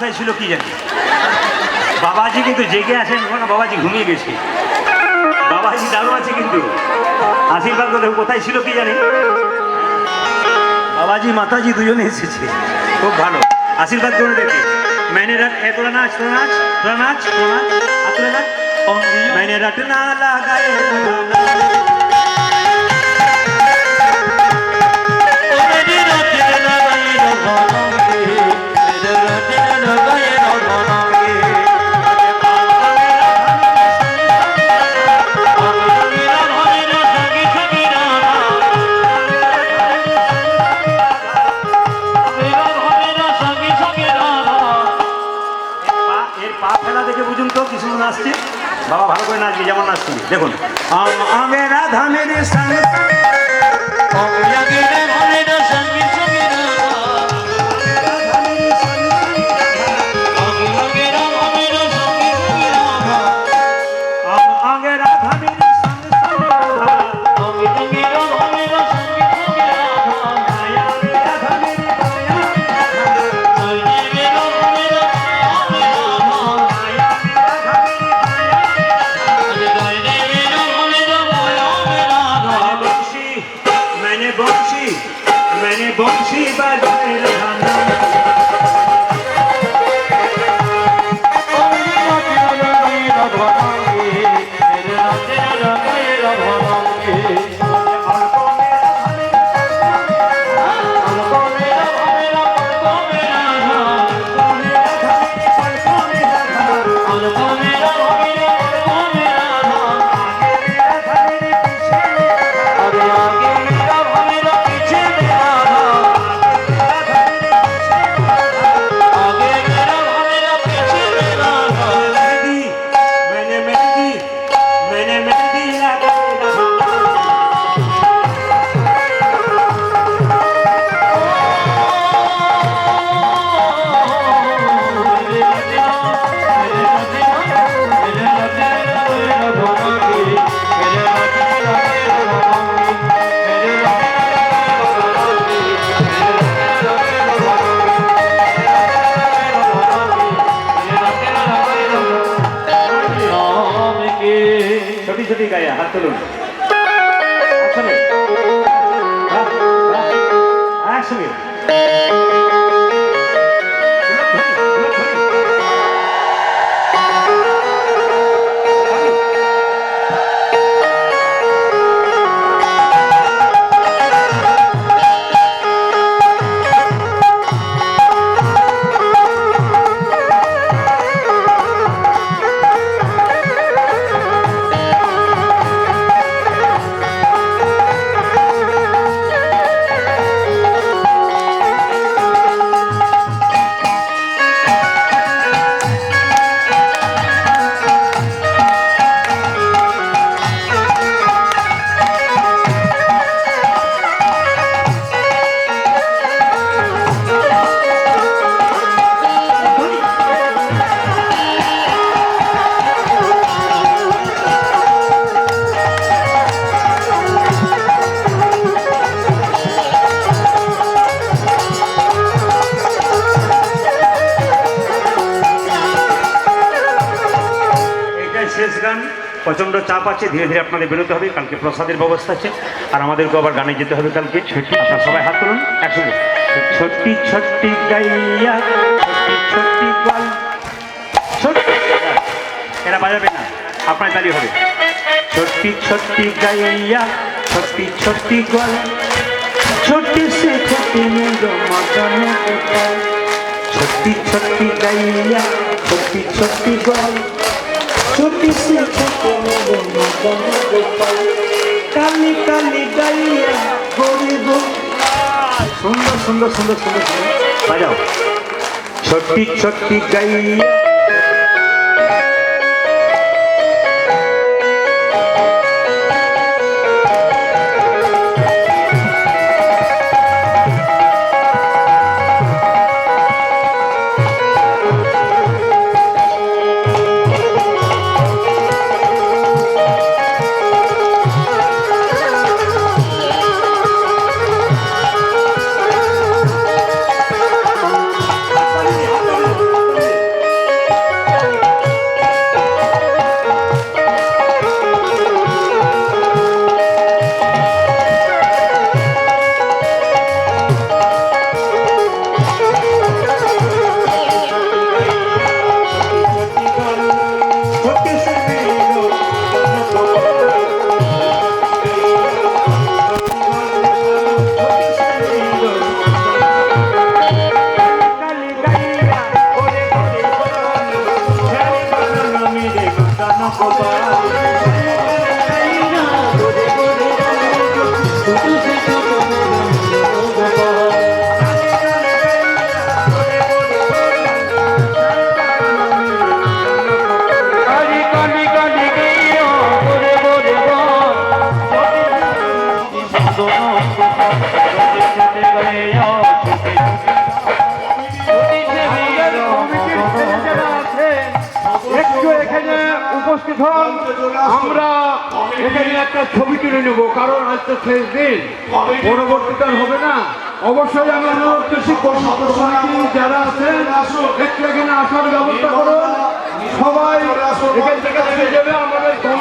কোথায় ছিল কি জানি বাবাজি কিন্তু জেগে আছেন কোনো বাবাজি ঘুমিয়ে গেছে বাবাজি দারু আছে কিন্তু আশীর্বাদ করে কোথায় ছিল কি জানি বাবাজি মাতাজি দুজনে এসেছে খুব ভালো আশীর্বাদ করে দেখে मैंने रट ए তোরা নাচ তোরা নাচ তোরা নাচ তোরা নাচ আর তোরা নাচ मैंने रटना लगाए করে নাচবে যেমন আসছি দেখুন। আম- আমের রাধা মেরে শিবাজায় রানা you প্রচণ্ড চাপ আছে, ধীরে ধীরে আপনাদের বেরোতে হবে, কালকে প্রসাদের ব্যবস্থা আছে, আর আমাদেরকে আবার গানে যেতে হবে কালকে আপনারা সবাই হাত তুলুন, একসঙ্গে। ছোট্টি ছোট্টি গাইয়া ছোট্টি ছোট্টি এরা বাজাবে না, আপনার তালি হবে। ছোট্টি ছোট্টি গাইয়া ছোট্টি ছোট্টি গল ছোট্টি সে ছোট্টি ছোট্টি ছোট্টি গাইয়া ছোট্টি ছোট্টি গল সুন্দর সুন্দর সুন্দর বাজাও। সত্যি সত্যি গাইয়া। গোপাল এখানে একটা ছবি তুলে নেব, কারণ আজ তো শেষ হবে না। অবশ্যই আমি অনুরোধ করছি সমিতি যারা আছেন আসার ব্যবস্থা করুন। সবাই এখান থেকে চলে যাবে, আমাদের